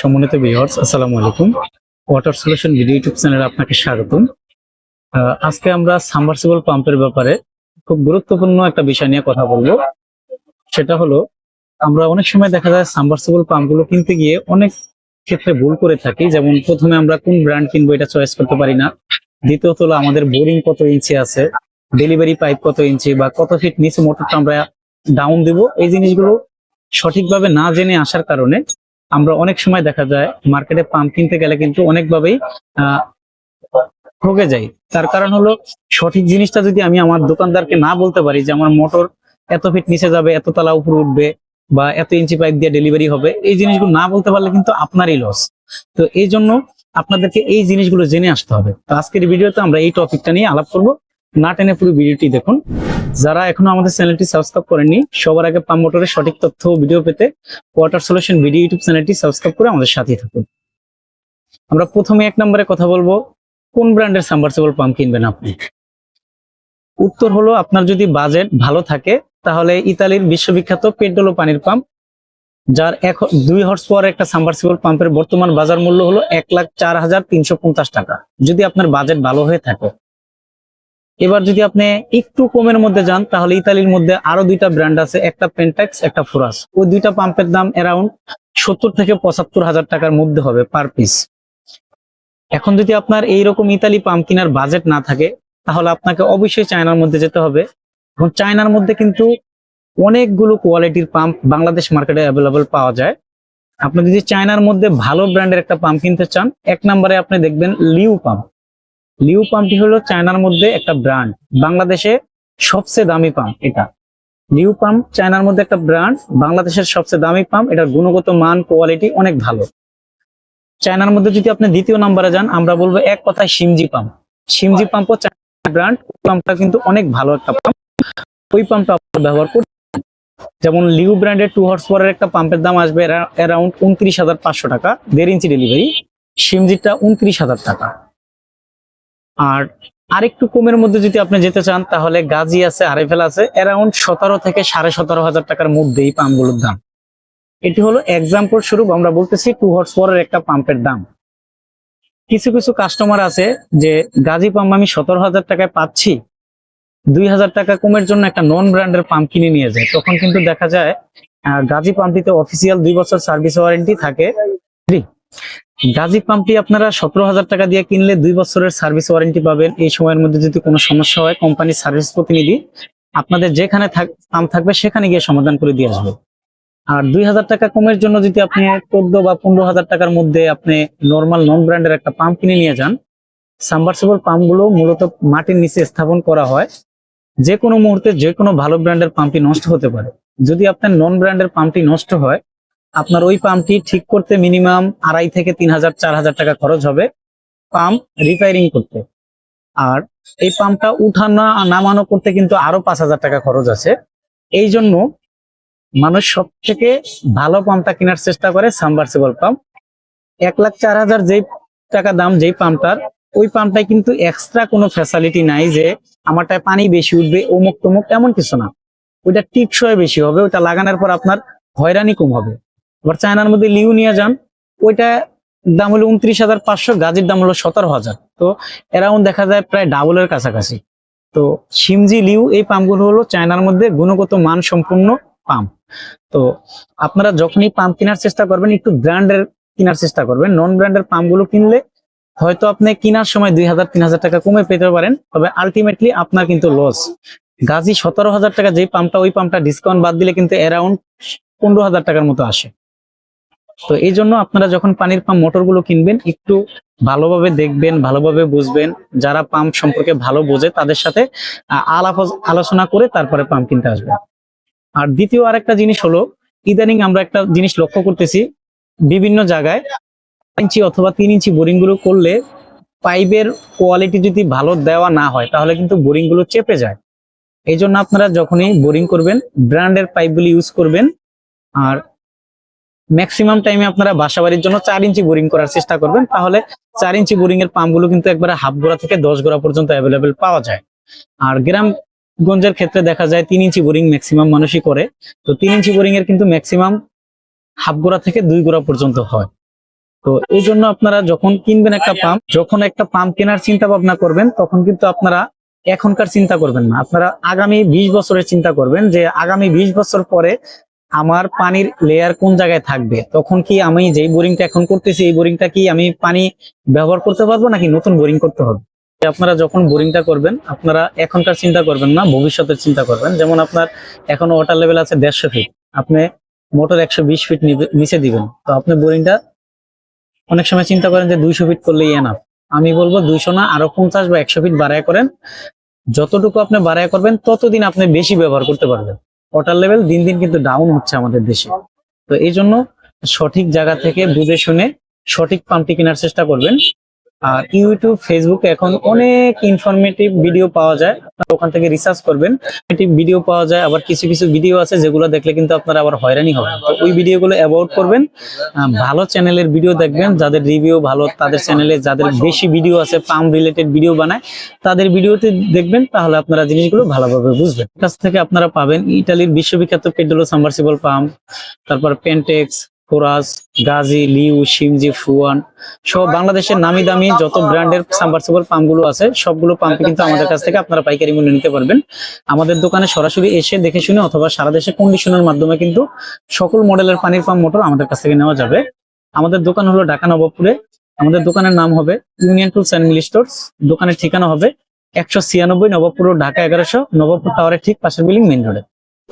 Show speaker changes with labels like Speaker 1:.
Speaker 1: সম্মানিত ভিউয়ার্স আসসালামু আলাইকুম। ওয়াটার সলিউশন ভিডিও ইউটিউব চ্যানেলে আপনাকে স্বাগতম। আজকে আমরা সাবমার্সিবল পাম্পের ব্যাপারে খুব গুরুত্বপূর্ণ একটা বিষয় নিয়ে কথা বলব। সেটা হলো, আমরা অনেক সময় দেখা যায় সাবমার্সিবল পাম্পগুলো কিনতে গিয়ে অনেক ক্ষেত্রে ভুল করে থাকি। যেমন প্রথমে আমরা কোন ব্র্যান্ড কিনবো এটা চয়েস করতে পারি না। দ্বিতীয়ত হলো আমাদের বোরিং কত ইঞ্চি আছে ডেলিভারি পাইপ কত ইঞ্চি বা কত ফিট নিচে মোটরটা আমরা ডাউন দিব। এই জিনিসগুলো সঠিকভাবে না জেনে আসার কারণে আমরা অনেক সময় দেখা যায় মার্কেটে পাম্প কিনতে গেলে কিন্তু অনেকভাবেই ঠকে যাই। তার কারণ হলো সঠিক জিনিসটা যদি আমি আমার দোকানদারকে না বলতে পারি যে আমার মোটর এত ফিট নিচে যাবে, এত তলা উপরে উঠবে বা এত ইঞ্চি পাইপ দিয়ে ডেলিভারি হবে, এই জিনিসগুলো না বলতে পারলে কিন্তু আপনারই লস তো এই জন্য আপনাদেরকে এই জিনিসগুলো জেনে আসতে হবে। তো আজকের ভিডিওতে আমরা এই টপিকটা নিয়ে আলাপ করব। না টেনে পুরো ভিডিওটি দেখুন। যারা এখনও আমাদের চ্যানেলটি সাবস্ক্রাইব করেননি, সবার আগে পাম্প মোটরের সঠিক তথ্য ভিডিও পেতে ওয়াটার সলিউশন ভিডিও ইউটিউব চ্যানেলটি সাবস্ক্রাইব করে আমাদের সাথেই থাকুন। আমরা প্রথমে এক নম্বরে কথা বলব, কোন ব্র্যান্ডের সাবমার্সিবল পাম্প কিনবেন আপনি? উত্তর হলো, আপনার যদি বাজেট ভালো থাকে, তাহলে ইতালির বিশ্ববিখ্যাত পেট্রোল পানির পাম্প যার এক দুই হর্স পাওয়ার একটা সাবমার্সিবল পাম্পের বর্তমান বাজার মূল্য হলো এক লাখ চার হাজার তিনশো পঞ্চাশ টাকা। যদি আপনার বাজেট ভালো হয়ে থাকে এবার যদি আপনি একটু কমের মধ্যে যান, তাহলে ইতালির মধ্যে আরও দুইটা ব্র্যান্ড আছে, একটা পেন্টাক্স একটা ফুরাস ওই দুইটা পাম্পের দাম অ্যারাউন্ড সত্তর থেকে পঁচাত্তর হাজার টাকার মধ্যে হবে পার পিস এখন যদি আপনার এইরকম ইতালি পাম্প কেনার বাজেট না থাকে, তাহলে আপনাকে অবশ্যই চায়নার মধ্যে যেতে হবে। এবং চায়নার মধ্যে কিন্তু অনেকগুলো কোয়ালিটির পাম্প বাংলাদেশ মার্কেটে অ্যাভেলেবল পাওয়া যায়। আপনি যদি চায়নার মধ্যে ভালো ব্র্যান্ডের একটা পাম্প কিনতে চান, এক নম্বরে আপনি দেখবেন লিউ পাম্প লিউ পাম্পটি হলো চায়নার মধ্যে একটা ব্র্যান্ড বাংলাদেশে সবচেয়ে দামি পাম্প এটা। লিউ পাম্প চায়নার মধ্যে একটা ব্র্যান্ড বাংলাদেশের সবচেয়ে দামি পাম্প এটার গুণগত মান কোয়ালিটি অনেক ভালো। চায়নার মধ্যে যদি আপনি দ্বিতীয় নম্বরে যান, আমরা বলব এক কথায় সিমজি পাম্প সিমজি পাম্পও চায়নার ব্র্যান্ড পাম্পটা কিন্তু অনেক ভালো একটা পাম্প ওই পাম্পটা ব্যবহার করতে যেমন লিউ ব্র্যান্ডের টু হর্স পাওয়ারের একটা পাম্পের দাম আসবে অ্যারাউন্ড উনত্রিশ হাজার পাঁচশো টাকা, দেড় ইঞ্চি ডেলিভারি সিমজিটা উনত্রিশ হাজার টাকা। আর আরেকটু কমের মধ্যে যদি আপনি যেতে চান, তাহলে গাজী আছে আরেফেল আছে অ্যারাউন্ড সতেরো থেকে সাড়ে সতেরো হাজার টাকার মধ্যে এই পাম্পগুলোর দাম। এটি হলো এক্সাম্পল স্বরূপ, আমরা বলতেছি টু হর্স পাওয়ারের একটা পাম্পের দাম। কিছু কিছু কাস্টমার আছে যে গাজী পাম্প আমি সতেরো হাজার টাকায় পাচ্ছি, দুই হাজার টাকা কমের জন্য একটা নন ব্র্যান্ডের পাম্প কিনে নিয়ে যায়। তখন কিন্তু দেখা যায় গাজী পাম্পটিতে অফিসিয়াল দুই বছর সার্ভিস ওয়ারেন্টি থাকে। গাজী পাম্পটি আপনারা সতেরো হাজার টাকা দিয়ে কিনলে দুই বছরের সার্ভিস ওয়ারেন্টি পাবেন। এই সময়ের মধ্যে যদি কোনো সমস্যা হয় কোম্পানির সার্ভিস প্রতিনিধি আপনাদের যেখানে পাম্প থাকবে, সেখানে গিয়ে সমাধান করে দিয়ে আসবে। আর দুই হাজার টাকা কমের জন্য যদি আপনি চোদ্দ বা পনেরো হাজার টাকার মধ্যে আপনি নর্মাল নন ব্র্যান্ডের একটা পাম্প কিনে নিয়ে যান সাবমার্সিবল পাম্পগুলো মূলত মাটির নিচে স্থাপন করা হয়। যে কোনো মুহূর্তে যে কোনো ভালো ব্র্যান্ডের পাম্পটি নষ্ট হতে পারে। যদি আপনার নন ব্র্যান্ডের পাম্পটি নষ্ট হয় আপনার ওই পাম্পটি ঠিক করতে মিনিমাম আড়াই থেকে তিন হাজার, চার হাজার টাকা খরচ হবে পাম্প রিপেয়ারিং করতে। আর এই পাম্পটা উঠানো নামানো করতে কিন্তু আরও পাঁচ হাজার টাকা খরচ আছে। এই জন্য মানুষ সব থেকে ভালো পাম্পটা কেনার চেষ্টা করে সাবমার্সিবল পাম্প। এক লাখ, চার হাজার যেই টাকা দাম যেই পাম্পটার, ওই পাম্পটায় কিন্তু এক্সট্রা কোনো ফ্যাসিলিটি নাই যে আমারটায় পানি বেশি উঠবে অমুক তমুক এমন কিছু না। ওইটা টিকসই বেশি হবে, ওইটা লাগানোর পর আপনার হয়রানি কম হবে। আবার চায়নার মধ্যে লিউ নিয়ে যান, ওইটা দাম হলো উনত্রিশ হাজার পাঁচশো, গাজের দাম হলো সতেরো হাজার। তো এরাউন্ড দেখা যায় প্রায় ডাবলের কাছাকাছি। তো সিমজি লিউ এই পাম্পগুলো হলো চায়নার মধ্যে গুণগত মান সম্পূর্ণ পাম্প। তো আপনারা যখনই পাম্প কেনার চেষ্টা করবেন, একটু ব্র্যান্ডের কেনার চেষ্টা করবেন। নন ব্র্যান্ডের পাম্পগুলো কিনলে হয়তো আপনি কেনার সময় দুই হাজার, তিন হাজার টাকা কমে পেতে পারেন, তবে আলটিমেটলি আপনার কিন্তু লস গাজী সতেরো হাজার টাকা যেই পাম্পটা, ওই পাম্পটা ডিসকাউন্ট বাদ দিলে কিন্তু অ্যারাউন্ড পনেরো হাজার টাকার মতো আসে। তো এই জন্য আপনারা যখন পানির পাম্প মোটরগুলো কিনবেন একটু ভালোভাবে দেখবেন ভালোভাবে বুঝবেন। যারা পাম্প সম্পর্কে ভালো বোঝে তাদের সাথে আলাপ আলোচনা করে তারপরে পাম্প কিনতে আসবেন আর দ্বিতীয় আরেকটা জিনিস হলো ইদানিং আমরা একটা জিনিস লক্ষ্য করতেছি বিভিন্ন জায়গায় ইঞ্চি অথবা তিন ইঞ্চি বোরিংগুলো করলে পাইপের কোয়ালিটি যদি ভালো দেওয়া না হয় তাহলে কিন্তু বোরিংগুলো চেপে যায়। এই জন্য আপনারা যখনই বোরিং করবেন ব্র্যান্ডের পাইপগুলি ইউজ করবেন। আর ম্যাক্সিমাম টাইমে আপনারা বাসা বাড়ির জন্য চার ইঞ্চি বোরিং করার চেষ্টা করবেন, তাহলে চার ইঞ্চি বোরিং এর পাম্পগুলো কিন্তু একবারে হাফ গোড়া থেকে দশ গোড়া পর্যন্ত অ্যাভেলেবেল পাওয়া যায়। আর গ্রাম গঞ্জের ক্ষেত্রে দেখা যায় তিন ইঞ্চি বোরিং ম্যাক্সিমাম মানুষই করে, তো তিন ইঞ্চি বোরিং এর কিন্তু ম্যাক্সিমাম হাফ গোড়া থেকে দুই গোড়া পর্যন্ত হয়। তো এই জন্য আপনারা যখন কিনবেন একটা পাম্প, যখন একটা পাম্প কেনার চিন্তা ভাবনা করবেন, তখন কিন্তু আপনারা এখনকার চিন্তা করবেন না। আপনারা আগামী বিশ বছরের চিন্তা করবেন যে আগামী বিশ বছর পরে আমার পানির লেয়ার কোন জায়গায় থাকবে? তখন কি আমি যেই বোরিংটা এখন করতেছি, এই বোরিংটা কি আমি পানি ব্যবহার করতে পারব নাকি নতুন বোরিং করতে হবে? আপনারা যখন বোরিংটা করবেন, আপনারা এখনকার চিন্তা করবেন না, ভবিষ্যতের চিন্তা করবেন। যেমন আপনার এখন ওয়াটার লেভেল আছে দেড়শো ফিট আপনি মোটর একশো বিশ ফিট নিচে দিবেন। তো আপনি বোরিংটা অনেক সময় চিন্তা করেন যে দুইশো ফিট করলেই এনাফ আমি বলব দুইশো না, আরও পঞ্চাশ বা একশো ফিট বাড়ায় করেন। যতটুকু আপনি বাড়ায় করবেন, ততদিন আপনি বেশি ব্যবহার করতে পারবেন। ওয়াটার লেভেল দিন দিন কিন্তু ডাউন হচ্ছে আমাদের দেশে। তো এই জন্য সঠিক জায়গা থেকে বুঝে শুনে সঠিক পাম্পটি কেনার চেষ্টা করবেন। আর ইউটিউব ফেসবুকে এখন অনেক ইনফরমেটিভ ভিডিও পাওয়া যায়। ওখান থেকে রিসার্চ করবেন। ভিডিও পাওয়া যায়, আবার কিছু কিছু ভিডিও আছে যেগুলো দেখলে কিন্তু আপনারা আবার হয়রানি হবেন। তো ওই ভিডিওগুলো অ্যাভয়েড করবেন। ভালো চ্যানেলের ভিডিও দেখবেন। যাদের রিভিউ ভালো, তাদের চ্যানেলে যাদের বেশি ভিডিও আছে পাম্প রিলেটেড ভিডিও বানায়, তাদের ভিডিওতে দেখবেন, তাহলে আপনারা জিনিসগুলো ভালোভাবে বুঝবেন। কাছ থেকে আপনারা পাবেন ইটালির বিশ্ববিখ্যাত পেড্রোলো সাবমার্সিবল পাম্প, তারপর পেন্টেক্স ফোরাস গাজী, লিউ সিমজি ফুয়ান সব বাংলাদেশের নামি দামি যত ব্র্যান্ডের সাবমার্সিবল পাম্পগুলো আছে, সবগুলো পাম্প কিন্তু আমাদের কাছ থেকে আপনারা পাইকারি মূল্যে নিতে পারবেন। আমাদের দোকানে সরাসরি এসে দেখে শুনে অথবা সারা দেশে কন্ডিশনের মাধ্যমে কিন্তু সকল মডেলের পানির পাম্প মোটর আমাদের কাছ থেকে নেওয়া যাবে। আমাদের দোকান হলো ঢাকা নবাবপুরে। আমাদের দোকানের নাম হবে union tools and Mili stores. দোকানের ঠিকানা হবে একশো ছিয়ানব্বই নবাবপুর ঢাকা এগারোশো, নবাবপুর টাওয়ারের ঠিক পাশের বিল্ডিং মেন রোডে।